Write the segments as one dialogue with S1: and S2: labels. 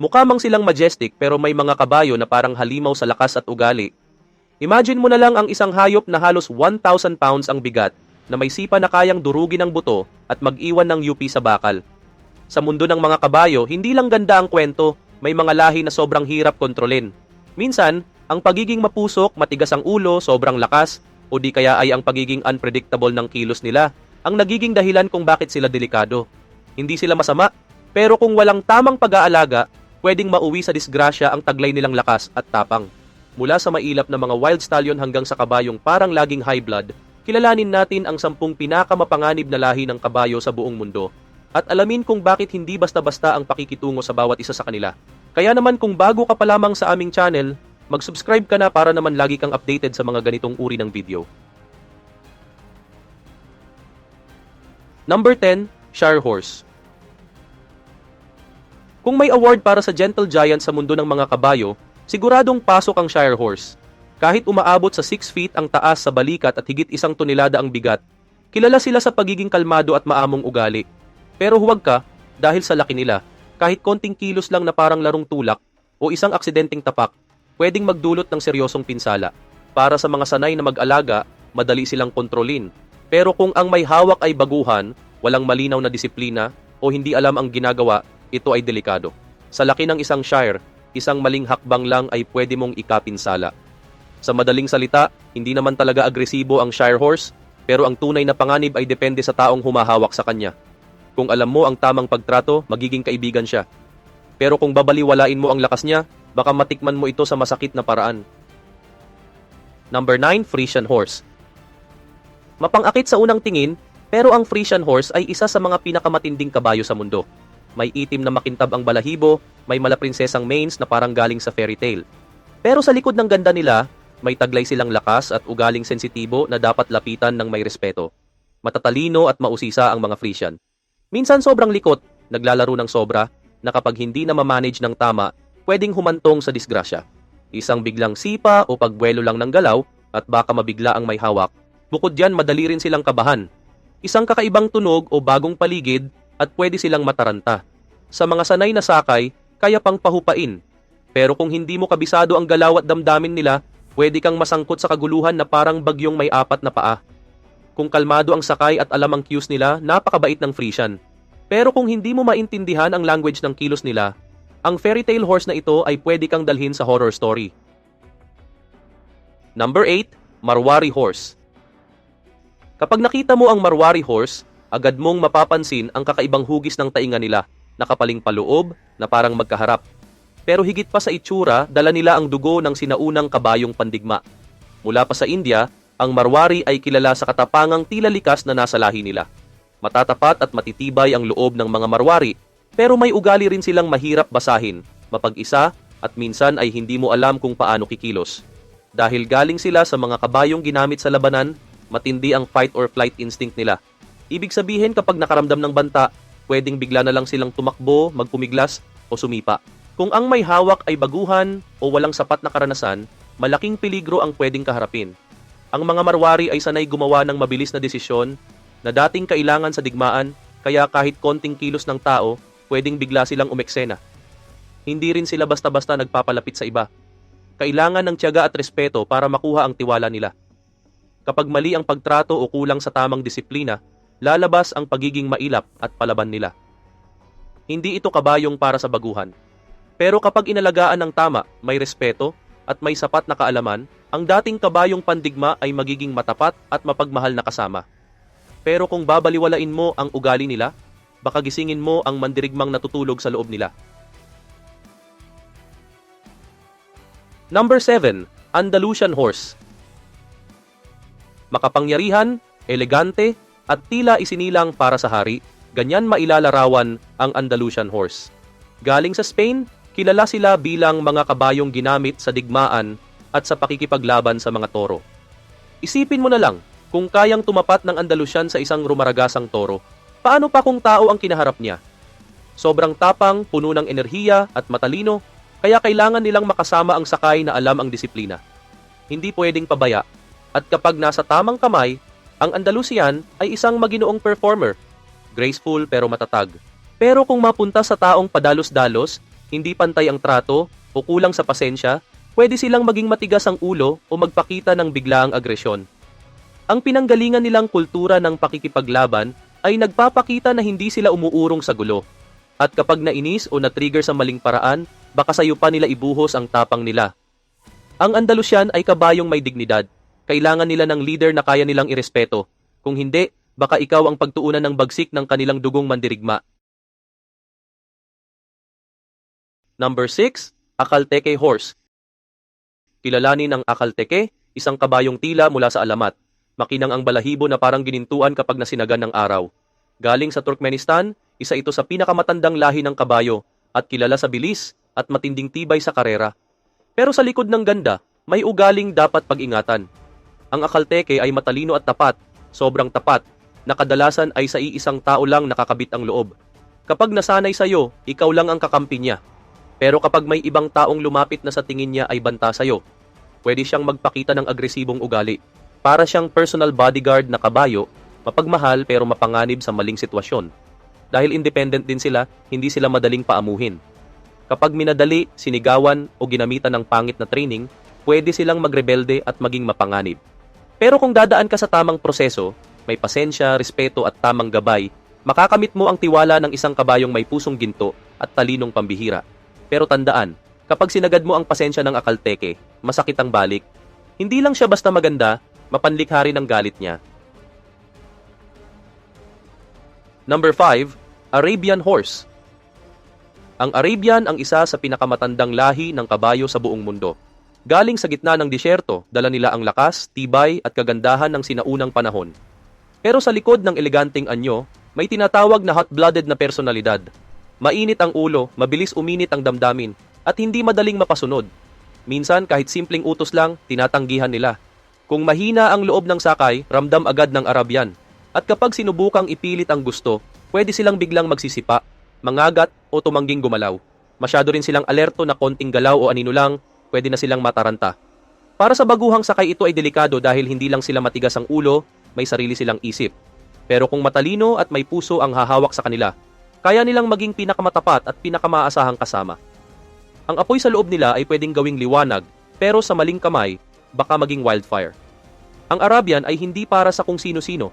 S1: Mukha silang majestic pero may mga kabayo na parang halimaw sa lakas at ugali. Imagine mo na lang ang isang hayop na halos 1,000 pounds ang bigat na may sipa na kayang durugin ang buto at mag-iwan ng UP sa bakal. Sa mundo ng mga kabayo, hindi lang ganda ang kwento, may mga lahi na sobrang hirap kontrolin. Minsan, ang pagiging mapusok, matigas ang ulo, sobrang lakas, o di kaya ay ang pagiging unpredictable ng kilos nila, ang nagiging dahilan kung bakit sila delikado. Hindi sila masama, pero kung walang tamang pag-aalaga, pwedeng mauwi sa disgrasya ang taglay nilang lakas at tapang. Mula sa mailap na mga wild stallion hanggang sa kabayong parang laging high blood, kilalanin natin ang sampung pinakamapanganib na lahi ng kabayo sa buong mundo at alamin kung bakit hindi basta-basta ang pakikitungo sa bawat isa sa kanila. Kaya naman kung bago ka pa lamang sa aming channel, mag-subscribe ka na para naman lagi kang updated sa mga ganitong uri ng video. Number 10, Shire Horse. Kung may award para sa gentle giant sa mundo ng mga kabayo, siguradong pasok ang Shire Horse. Kahit umaabot sa 6 feet ang taas sa balikat at higit isang tonelada ang bigat, kilala sila sa pagiging kalmado at maamong ugali. Pero huwag ka, dahil sa laki nila, kahit konting kilos lang na parang larong tulak o isang aksidenteng tapak, pwedeng magdulot ng seryosong pinsala. Para sa mga sanay na mag-alaga, madali silang kontrolin. Pero kung ang may hawak ay baguhan, walang malinaw na disiplina, o hindi alam ang ginagawa, ito ay delikado. Sa laki ng isang shire, isang maling hakbang lang ay pwede mong ikapinsala. Sa madaling salita, hindi naman talaga agresibo ang shire horse, pero ang tunay na panganib ay depende sa taong humahawak sa kanya. Kung alam mo ang tamang pagtrato, magiging kaibigan siya. Pero kung babaliwalain mo ang lakas niya, baka matikman mo ito sa masakit na paraan. Number 9, Frisian Horse. Mapangakit sa unang tingin, pero ang Frisian Horse ay isa sa mga pinakamatinding kabayo sa mundo. May itim na makintab ang balahibo, may malaprinsesang manes na parang galing sa fairy tale. Pero sa likod ng ganda nila, may taglay silang lakas at ugaling sensitibo na dapat lapitan ng may respeto. Matatalino at mausisa ang mga Frisian. Minsan sobrang likot, naglalaro ng sobra, na kapag hindi na mamanage ng tama, pwedeng humantong sa disgrasya. Isang biglang sipa o pagbuelo lang ng galaw at baka mabigla ang may hawak. Bukod diyan, madali rin silang kabahan. Isang kakaibang tunog o bagong paligid at pwede silang mataranta. Sa mga sanay na sakay, kaya pang pahupain. Pero kung hindi mo kabisado ang galaw at damdamin nila, pwede kang masangkot sa kaguluhan na parang bagyong may apat na paa. Kung kalmado ang sakay at alam ang cues nila, napakabait ng Frisian. Pero kung hindi mo maintindihan ang language ng kilos nila, ang fairy tale horse na ito ay pwede kang dalhin sa horror story. Number 8, Marwari Horse. Kapag nakita mo ang Marwari Horse, agad mong mapapansin ang kakaibang hugis ng tainga nila, nakapaling paloob na parang magkaharap. Pero higit pa sa itsura, dala nila ang dugo ng sinaunang kabayong pandigma. Mula pa sa India, ang Marwari ay kilala sa katapangang tila likas na nasa lahi nila. Matatapat at matitibay ang loob ng mga Marwari, pero may ugali rin silang mahirap basahin, mapag-isa, at minsan ay hindi mo alam kung paano kikilos. Dahil galing sila sa mga kabayong ginamit sa labanan, matindi ang fight or flight instinct nila. Ibig sabihin kapag nakaramdam ng banta, pwedeng bigla na lang silang tumakbo, magpumiglas, o sumipa. Kung ang may hawak ay baguhan o walang sapat na karanasan, malaking peligro ang pwedeng kaharapin. Ang mga marwari ay sanay gumawa ng mabilis na desisyon na dating kailangan sa digmaan, kaya kahit konting kilos ng tao, pwedeng bigla silang umeksena. Hindi rin sila basta-basta nagpapalapit sa iba. Kailangan ng tiyaga at respeto para makuha ang tiwala nila. Kapag mali ang pagtrato o kulang sa tamang disiplina, lalabas ang pagiging mailap at palaban nila. Hindi ito kabayong para sa baguhan. Pero kapag inalagaan ng tama, may respeto, at may sapat na kaalaman, ang dating kabayong pandigma ay magiging matapat at mapagmahal na kasama. Pero kung babaliwalain mo ang ugali nila, baka gisingin mo ang mandirigmang natutulog sa loob nila. Number 7, Andalusian Horse. Makapangyarihan, elegante, at tila isinilang para sa hari, ganyan mailalarawan ang Andalusian Horse. Galing sa Spain, kilala sila bilang mga kabayong ginamit sa digmaan at sa pakikipaglaban sa mga toro. Isipin mo na lang, kung kayang tumapat ng Andalusian sa isang rumaragasang toro, paano pa kung tao ang kinaharap niya? Sobrang tapang, puno ng enerhiya at matalino, kaya kailangan nilang makasama ang sakay na alam ang disiplina. Hindi pwedeng pabaya, at kapag nasa tamang kamay, ang Andalusian ay isang maginoong performer, graceful pero matatag. Pero kung mapunta sa taong padalos-dalos, hindi pantay ang trato, o kulang sa pasensya, pwede silang maging matigas ang ulo o magpakita ng biglaang agresyon. Ang pinanggalingan nilang kultura ng pakikipaglaban ay nagpapakita na hindi sila umuurong sa gulo. At kapag nainis o na-trigger sa maling paraan, baka sayo pa nila ibuhos ang tapang nila. Ang Andalusian ay kabayong may dignidad. Kailangan nila ng leader na kaya nilang irespeto. Kung hindi, baka ikaw ang pagtuunan ng bagsik ng kanilang dugong mandirigma. Number 6, Akalteke Horse. Kilalanin ang Akalteke, isang kabayong tila mula sa alamat. Makinang ang balahibo na parang ginintuan kapag nasinagan ng araw. Galing sa Turkmenistan, isa ito sa pinakamatandang lahi ng kabayo at kilala sa bilis at matinding tibay sa karera. Pero sa likod ng ganda, may ugaling dapat pag-ingatan. Ang Akalteke ay matalino at tapat, sobrang tapat, na kadalasan ay sa iisang tao lang nakakabit ang loob. Kapag nasanay sa'yo, ikaw lang ang kakampi niya. Pero kapag may ibang taong lumapit na sa tingin niya ay banta sa'yo, pwede siyang magpakita ng agresibong ugali. Para siyang personal bodyguard na kabayo, mapagmahal pero mapanganib sa maling sitwasyon. Dahil independent din sila, hindi sila madaling paamuhin. Kapag minadali, sinigawan o ginamitan ng pangit na training, pwede silang magrebelde at maging mapanganib. Pero kung dadaan ka sa tamang proseso, may pasensya, respeto at tamang gabay, makakamit mo ang tiwala ng isang kabayong may pusong ginto at talinong pambihira. Pero tandaan, kapag sinagad mo ang pasensya ng akalteke, masakit ang balik. Hindi lang siya basta maganda, mapanlikha rin ang galit niya. Number 5, Arabian Horse. Ang Arabian ang isa sa pinakamatandang lahi ng kabayo sa buong mundo. Galing sa gitna ng disyerto, dala nila ang lakas, tibay at kagandahan ng sinaunang panahon. Pero sa likod ng eleganteng anyo, may tinatawag na hot-blooded na personalidad. Mainit ang ulo, mabilis uminit ang damdamin, at hindi madaling mapasunod. Minsan kahit simpleng utos lang, tinatanggihan nila. Kung mahina ang loob ng sakay, ramdam agad ng Arabian. At kapag sinubukang ipilit ang gusto, pwede silang biglang magsisipa, mangagat o tumangging gumalaw. Masyado rin silang alerto na konting galaw o anino lang, pwede na silang mataranta. Para sa baguhang sakay ito ay delikado dahil hindi lang sila matigas ang ulo, may sarili silang isip. Pero kung matalino at may puso ang hahawak sa kanila, kaya nilang maging pinakamatapat at pinakamaasahang kasama. Ang apoy sa loob nila ay pwedeng gawing liwanag, pero sa maling kamay, baka maging wildfire. Ang Arabian ay hindi para sa kung sino-sino.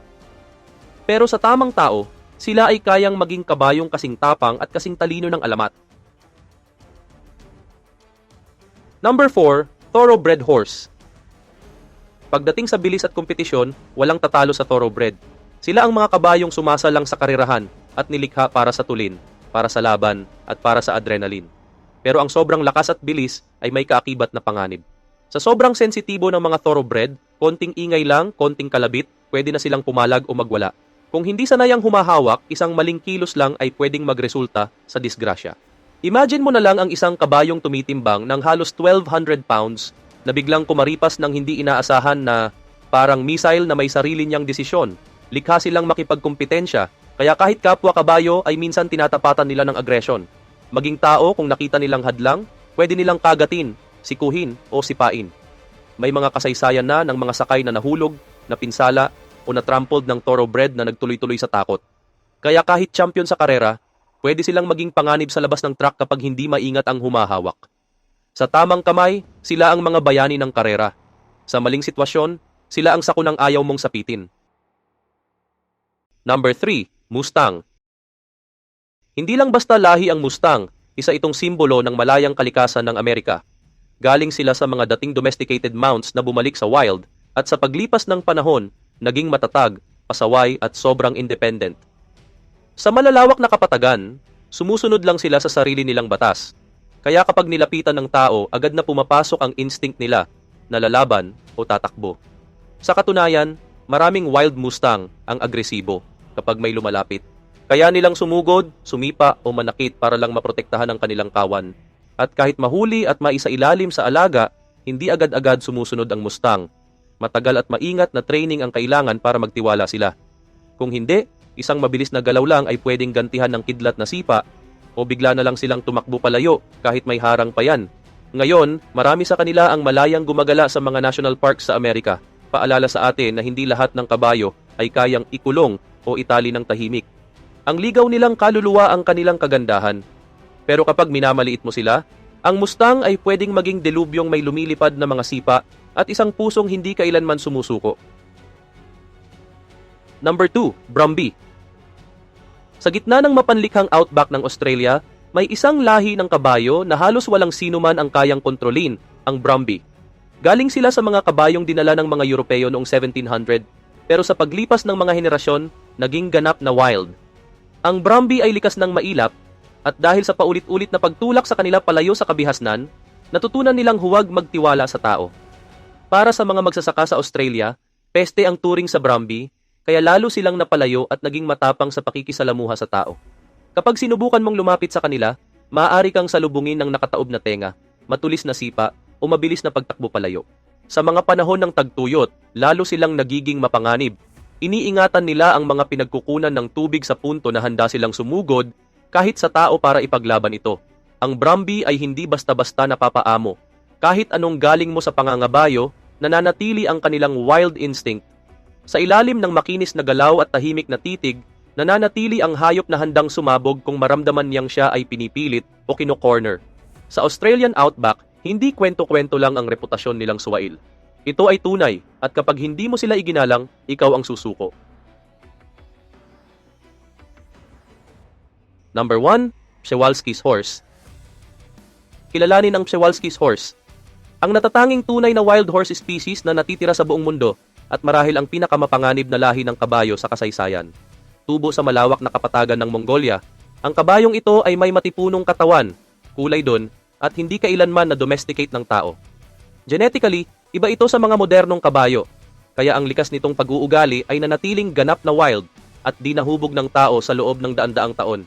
S1: Pero sa tamang tao, sila ay kayang maging kabayong kasing tapang at kasing talino ng alamat. Number 4, Thoroughbred Horse. Pagdating sa bilis at kompetisyon, walang tatalo sa Thoroughbred. Sila ang mga kabayong sumasalang sa karirahan at nilikha para sa tulin, para sa laban, at para sa adrenaline. Pero ang sobrang lakas at bilis ay may kaakibat na panganib. Sa sobrang sensitibo ng mga thoroughbred, konting ingay lang, konting kalabit, pwede na silang pumalag o magwala. Kung hindi sanayang humahawak, isang maling kilos lang ay pwedeng magresulta sa disgrasya. Imagine mo na lang ang isang kabayong tumitimbang ng halos 1,200 pounds na biglang kumaripas ng hindi inaasahan na parang missile na may sarili niyang desisyon. Likha silang makipagkumpetensya, kaya kahit kapwa kabayo ay minsan tinatapatan nila ng agresyon. Maging tao kung nakita nilang hadlang, pwede nilang kagatin, sikuhin o sipain. May mga kasaysayan na ng mga sakay na nahulog, napinsala o natrampled ng thoroughbred na nagtuloy-tuloy sa takot. Kaya kahit champion sa karera, pwede silang maging panganib sa labas ng truck kapag hindi maingat ang humahawak. Sa tamang kamay, sila ang mga bayani ng karera. Sa maling sitwasyon, sila ang sakunang ayaw mong sapitin. Number 3, Mustang. Hindi lang basta lahi ang Mustang, isa itong simbolo ng malayang kalikasan ng Amerika. Galing sila sa mga dating domesticated mounts na bumalik sa wild at sa paglipas ng panahon, naging matatag, pasaway at sobrang independent. Sa malalawak na kapatagan, sumusunod lang sila sa sarili nilang batas. Kaya kapag nilapitan ng tao, agad na pumapasok ang instinct nila na lalaban o tatakbo. Sa katunayan, maraming wild Mustang ang agresibo kapag may lumalapit. Kaya nilang sumugod, sumipa o manakit para lang maprotektahan ang kanilang kawan. At kahit mahuli at maisailalim sa alaga, hindi agad-agad sumusunod ang Mustang. Matagal at maingat na training ang kailangan para magtiwala sila. Kung hindi, isang mabilis na galaw lang ay pwedeng gantihan ng kidlat na sipa o bigla na lang silang tumakbo palayo kahit may harang pa yan. Ngayon, marami sa kanila ang malayang gumagala sa mga national parks sa Amerika. Paalala sa atin na hindi lahat ng kabayo ay kayang ikulong o itali ng tahimik. Ang ligaw nilang kaluluwa ang kanilang kagandahan. Pero kapag minamaliit mo sila, ang Mustang ay pwedeng maging delubyong may lumilipad na mga sipa at isang pusong hindi kailanman sumusuko. Number 2, Brumby. Sa gitna ng mapanlikhang outback ng Australia, may isang lahi ng kabayo na halos walang sino man ang kayang kontrolin, ang Brumby. Galing sila sa mga kabayong dinala ng mga Europeo noong 1700, pero sa paglipas ng mga henerasyon, naging ganap na wild. Ang Brumby ay likas ng mailap, at dahil sa paulit-ulit na pagtulak sa kanila palayo sa kabihasnan, natutunan nilang huwag magtiwala sa tao. Para sa mga magsasaka sa Australia, peste ang turing sa Brumby, kaya lalo silang napalayo at naging matapang sa pakikisalamuha sa tao. Kapag sinubukan mong lumapit sa kanila, maaari kang salubungin ng nakataob na tenga, matulis na sipa, o mabilis na pagtakbo palayo. Sa mga panahon ng tagtuyot, lalo silang nagiging mapanganib. Iniingatan nila ang mga pinagkukunan ng tubig sa punto na handa silang sumugod kahit sa tao para ipaglaban ito. Ang Brumby ay hindi basta-basta napapaamo. Kahit anong galing mo sa pangangabayo, nananatili ang kanilang wild instinct. Sa ilalim ng makinis na galaw at tahimik na titig, nananatili ang hayop na handang sumabog kung maramdaman niyang siya ay pinipilit o kino-corner. Sa Australian Outback, hindi kwento-kwento lang ang reputasyon nilang suwail. Ito ay tunay at kapag hindi mo sila iginalang, ikaw ang susuko. Number 1, Przewalski's Horse. Kilalanin ang Przewalski's Horse. Ang natatanging tunay na wild horse species na natitira sa buong mundo at marahil ang pinakamapanganib na lahi ng kabayo sa kasaysayan. Tubo sa malawak na kapatagan ng Mongolia, ang kabayong ito ay may matipunong katawan, kulay don, at hindi kailanman na domesticate ng tao. Genetically, iba ito sa mga modernong kabayo, kaya ang likas nitong pag-uugali ay nanatiling ganap na wild at di nahubog ng tao sa loob ng daan-daang taon.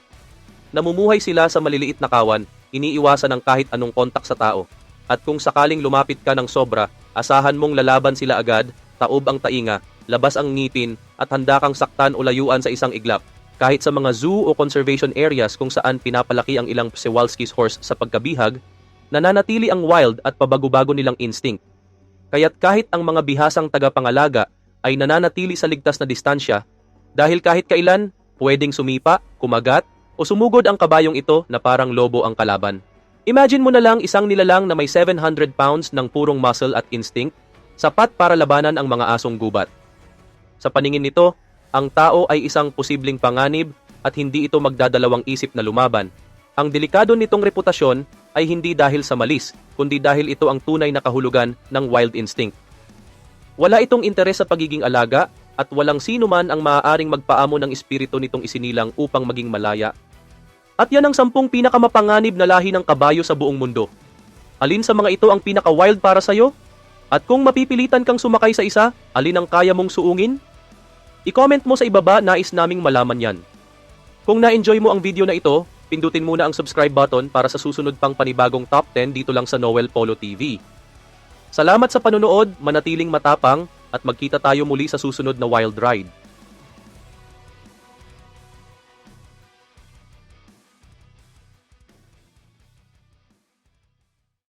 S1: Namumuhay sila sa maliliit na kawan, iniiwasan ng kahit anong kontak sa tao. At kung sakaling lumapit ka ng sobra, asahan mong lalaban sila agad, taob ang tainga, labas ang ngipin, at handa kang saktan o layuan sa isang iglap. Kahit sa mga zoo o conservation areas kung saan pinapalaki ang ilang Przewalski's horse sa pagkabihag, nananatili ang wild at pabago-bago nilang instinct. Kaya't kahit ang mga bihasang tagapangalaga ay nananatili sa ligtas na distansya, dahil kahit kailan, pwedeng sumipa, kumagat, o sumugod ang kabayong ito na parang lobo ang kalaban. Imagine mo na lang isang nilalang na may 700 pounds ng purong muscle at instinct, sapat para labanan ang mga asong gubat. Sa paningin nito, ang tao ay isang posibleng panganib at hindi ito magdadalawang isip na lumaban. Ang delikado nitong reputasyon ay hindi dahil sa malis, kundi dahil ito ang tunay na kahulugan ng wild instinct. Wala itong interes sa pagiging alaga at walang sino man ang maaaring magpaamo ng espiritu nitong isinilang upang maging malaya at yan ang sampung pinakamapanganib na lahi ng kabayo sa buong mundo. Alin sa mga ito ang pinaka-wild para sa'yo? At kung mapipilitan kang sumakay sa isa, alin ang kaya mong suungin? I-comment mo sa ibaba, nais naming malaman yan. Kung na-enjoy mo ang video na ito, pindutin muna ang subscribe button para sa susunod pang panibagong top 10 dito lang sa Noel Polo TV. Salamat sa panonood, manatiling matapang, at magkita tayo muli sa susunod na Wild Ride.